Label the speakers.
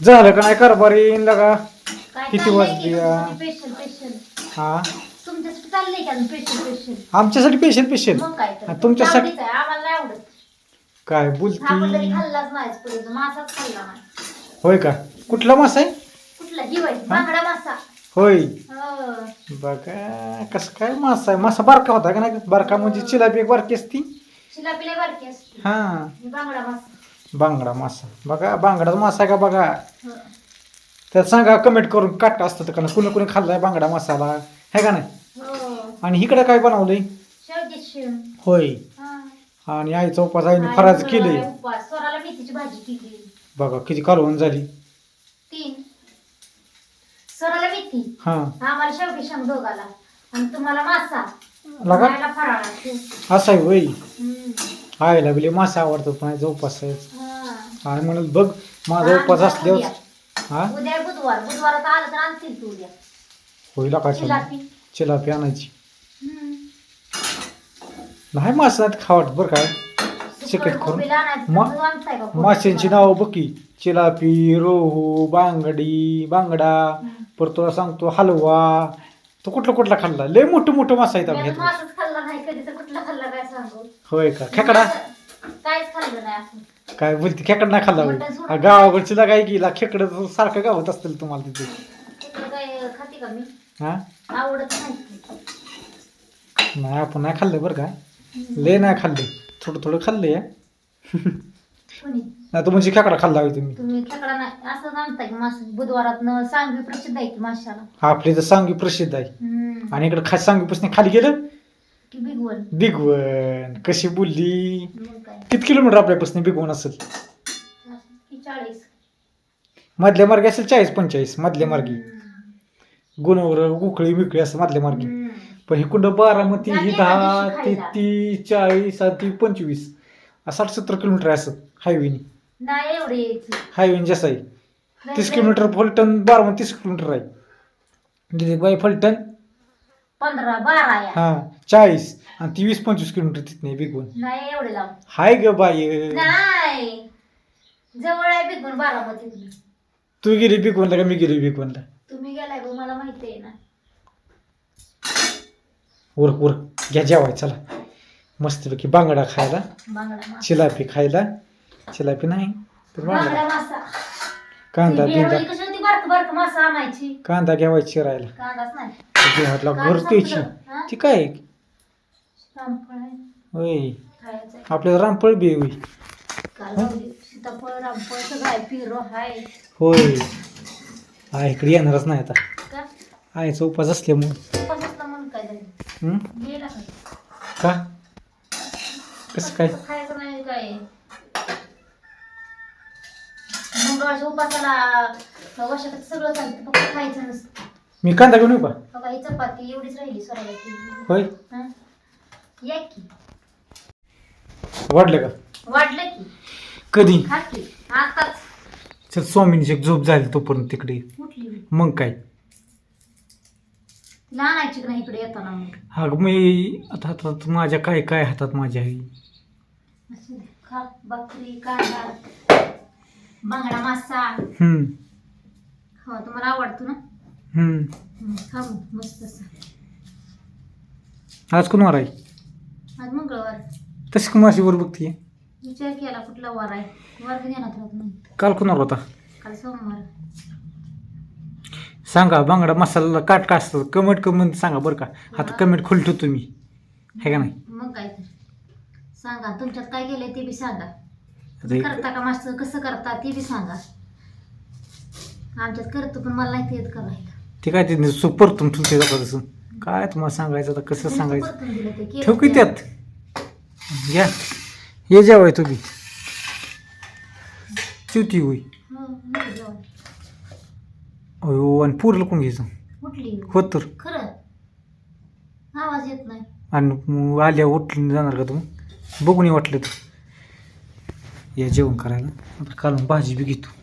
Speaker 1: झालं का नाही कारभारी लगा?
Speaker 2: काय
Speaker 1: किती वाजली?
Speaker 2: की
Speaker 1: या?
Speaker 2: तुमच्यासाठी स्पेशल स्पेशल
Speaker 1: हा.
Speaker 2: तुमच्यासाठी चाललंय का स्पेशल स्पेशल
Speaker 1: आमच्यासाठी पेशल पेशल
Speaker 2: मग काय तर.
Speaker 1: आणि तुमच्यासाठी-
Speaker 2: आवडीचं आहे, आम्हाला नाही आवडत.
Speaker 1: काय
Speaker 2: आपण
Speaker 1: बोलती
Speaker 2: तरी खाल्लाच नाहीच पुढे मासाच खाल्ला नाही.
Speaker 1: होय का? कुठला मासा आहे?
Speaker 2: कुठला? हिवाय बांगडा मासा.
Speaker 1: होय.
Speaker 2: हो.
Speaker 1: बघा कसं काय मासा आहे? मासा बारका होता का नाही? बारका म्हणजे चिलापी एक बारकी असती.
Speaker 2: शिलापिला बारकी असते.
Speaker 1: हा.
Speaker 2: ही बांगडा मासा.
Speaker 1: बांगडा मासा. बघा बांगडाचा मासा आहे का बघा?
Speaker 2: हो.
Speaker 1: त्यात सांगा कमेंट करून काट असतं का ना कुणी कुणी खाल्लाय बांगडा मसाला? आहे का नाही?
Speaker 2: हो.
Speaker 1: आणि इकडे काय बनवलंय? होय.
Speaker 2: हा.
Speaker 1: आणि आईचा उपास आईने फराज
Speaker 2: केली.
Speaker 1: बघा किती कालवण झाली. हा.
Speaker 2: आम्हाला दोघाला. आणि तुम्हाला मासा.
Speaker 1: लगा?
Speaker 2: खायला फराळा
Speaker 1: असं आहे वय
Speaker 2: हम्म.
Speaker 1: आईला बिले मासा आवडतो पण आईचा उपास आहे.
Speaker 2: हा.
Speaker 1: आणि म्हणून बघ माझा
Speaker 2: उद्या.
Speaker 1: असल्यावर हा?
Speaker 2: उद्या आहे बुधवार. बुधवारात आलं तर आणतील तू उद्या.
Speaker 1: होईल का
Speaker 2: चिलापी.
Speaker 1: चिलापी आणायची. नाही मासा नाही खावट बरं काय? चिकट करून मा-
Speaker 2: का?
Speaker 1: माशांची नावं बघी चिलापी रोहू बांगडी बांगडा.
Speaker 2: हम्म.
Speaker 1: परत तुला सांगतो हलवा. तो कुठला कुठला खाल्ला? लय मोठं मोठं मासा आहेत
Speaker 2: मी आता
Speaker 1: आम्ही
Speaker 2: मासच खाल्ला नाही कधी तर कुठला खाल्ला काय सांगू?
Speaker 1: होय का? खेकडा?
Speaker 2: काहीच खाल्लं नाही असं.
Speaker 1: काय बोलते खेकडा नाही खाल्ला होय.
Speaker 2: मटण सोडून
Speaker 1: आ, गावाकडची काय गेला खेकडं सारखं गावत असतील तुम्हाला तिथे.
Speaker 2: तिकडे काय खाते का मी?
Speaker 1: हा?
Speaker 2: आवडत नाही.
Speaker 1: नाही आपण नाही खाल्लं बरं का? लय नाही खाल्ले. थोडं थोडं खाल्लं.
Speaker 2: कोणी?
Speaker 1: नाही तर म्हणजे खेकडा खाल्ला होय तुम्ही.
Speaker 2: तुम्ही खेकडा नाही असं की मास बुधवारात सांगवी प्रसिद्ध आहे की माशाला?
Speaker 1: आपली तर सांगी प्रसिद्ध आहे.
Speaker 2: हम्म.
Speaker 1: आणि इकडे खा सांगीपासून खाली गेलं?
Speaker 2: की
Speaker 1: बिगवन. कशी बोलली?
Speaker 2: मग
Speaker 1: किती किलोमीटर आपल्यापासून बिगवन असेल?
Speaker 2: चाळीस.
Speaker 1: मधल्या मार्गी असेल चाळीस पंचेचाळीस मधल्या मार्गी. गुणवर उकळी बिकळी असं मधल्या मार्गी. पण ही कुंड बारामती ही दहा ते. तीस चाळीस आणि ती पंचवीस. साठ सत्तर किलोमीटर आहे असं हायवेनी
Speaker 2: नाही एवढे यायचे.
Speaker 1: हायवेने जसं आहे. तीस किलोमीटर फलटण बारामती तीस किलोमीटर आहे. दिलीबाई फलटण.
Speaker 2: पंधरा बारा
Speaker 1: हा. चाळीस. आणि ती वीस पंचवीस किलोमीटर तिथने बिगवून
Speaker 2: नाही एवढे लांब.
Speaker 1: हाय ग बाई.
Speaker 2: नाही. जवळ आहे बारामतीतून
Speaker 1: तू गेली बिगवनला का मी गेली बिगवनला
Speaker 2: तुम्ही गेलाय गो मला माहिती आहे ना.
Speaker 1: उर उर घ्या जेवाय चला. मस्तपैकी बांगडा खायला.
Speaker 2: बांगडा मासा.
Speaker 1: चिलापी खायला. चिलापी नाही तर बांगडा.
Speaker 2: बांगडा मासा.
Speaker 1: कांदा
Speaker 2: ती
Speaker 1: बिंदा.
Speaker 2: बेवडी कशी होती? बारक बारक मासा आणायची.
Speaker 1: कांदा घ्यावा चिरायला.
Speaker 2: कांदाच नाही.
Speaker 1: घरातला
Speaker 2: कांदा
Speaker 1: घर त्याची
Speaker 2: संपलं. हा?
Speaker 1: ती काय?
Speaker 2: रामफळ. आहे
Speaker 1: होय.
Speaker 2: खायचं आहे.
Speaker 1: आपल्याला रामफळ बी होय.
Speaker 2: काल सीताफळ रामफळ सगळं आहे पिरो आहे
Speaker 1: होय. हा इकडे येणारच नाही आता.
Speaker 2: का?
Speaker 1: आईचा उपास असल्यामुळं.
Speaker 2: म्हणून काय झालं?
Speaker 1: हं?
Speaker 2: गेला का?
Speaker 1: का? कसं काय?
Speaker 2: खायचं नाही काय? मंगळवारच्या उपासाला वर्षात सगळं चालतं फक्त खायचं नसतं.
Speaker 1: मी कांदा घेऊन येऊ का?
Speaker 2: बघा ही चपाती एवढीच राहिली
Speaker 1: होय.
Speaker 2: हं? या की.
Speaker 1: वाढलं का?
Speaker 2: वाढलं की.
Speaker 1: कधी?
Speaker 2: खा की. आताच.
Speaker 1: चल स्वामींची एक झोप झाली तोपर्यंत तिकडे
Speaker 2: उठली
Speaker 1: मग काय?
Speaker 2: तिला आणायची का नाही इकडे येताना मग.
Speaker 1: हा मी आता हातात माझ्या काय काय हातात माझ्या आहे?
Speaker 2: असू दे. खा बकरी कांदा बांगडा मासा.
Speaker 1: हम्म.
Speaker 2: खावा तुम्हाला आवडतो ना?
Speaker 1: हम्म.
Speaker 2: हं, खा मग मस्त असं.
Speaker 1: आज कोण वार आहे तशी का माशी वर बघतीये?
Speaker 2: विचार केला कुठला वार आहे. वार घेण्यात राहत नाही
Speaker 1: काल कोणावर होता?
Speaker 2: काल सोमवार.
Speaker 1: सांगा बांगडा मसाला काट का असतं? कमेंट कमेंट सांगा बरं का. आता कमेंट खुलतो तुम्ही. आहे का नाही?
Speaker 2: मग काय तर. सांगा तुमच्यात काय केलंय ते बी सांगा.
Speaker 1: आता हे-
Speaker 2: करता का मस्त कसं करता ते बी सांगा. आमच्यात करतो पण मला नाही ते येत करायला.
Speaker 1: ते काय ते सुपर तुम तुमच्या जातात काय तुम्हाला सांगायचं आता कसं सांगायचं?
Speaker 2: परतून दिलं ते केलं
Speaker 1: ठेव की. त्यात? घ्या. ये जेवाय तुम्ही. चिवती होई.
Speaker 2: हो.
Speaker 1: अयो आणि पूरला कोण घ्यायचं?
Speaker 2: उठली.
Speaker 1: होत तर
Speaker 2: खरं. आवाज येत नाही.
Speaker 1: आणि आल्या उठून जाणार का तुम्ही? बघून वाटलं तर. या जेवण करायला. आता कालून भाजी बी घेतो.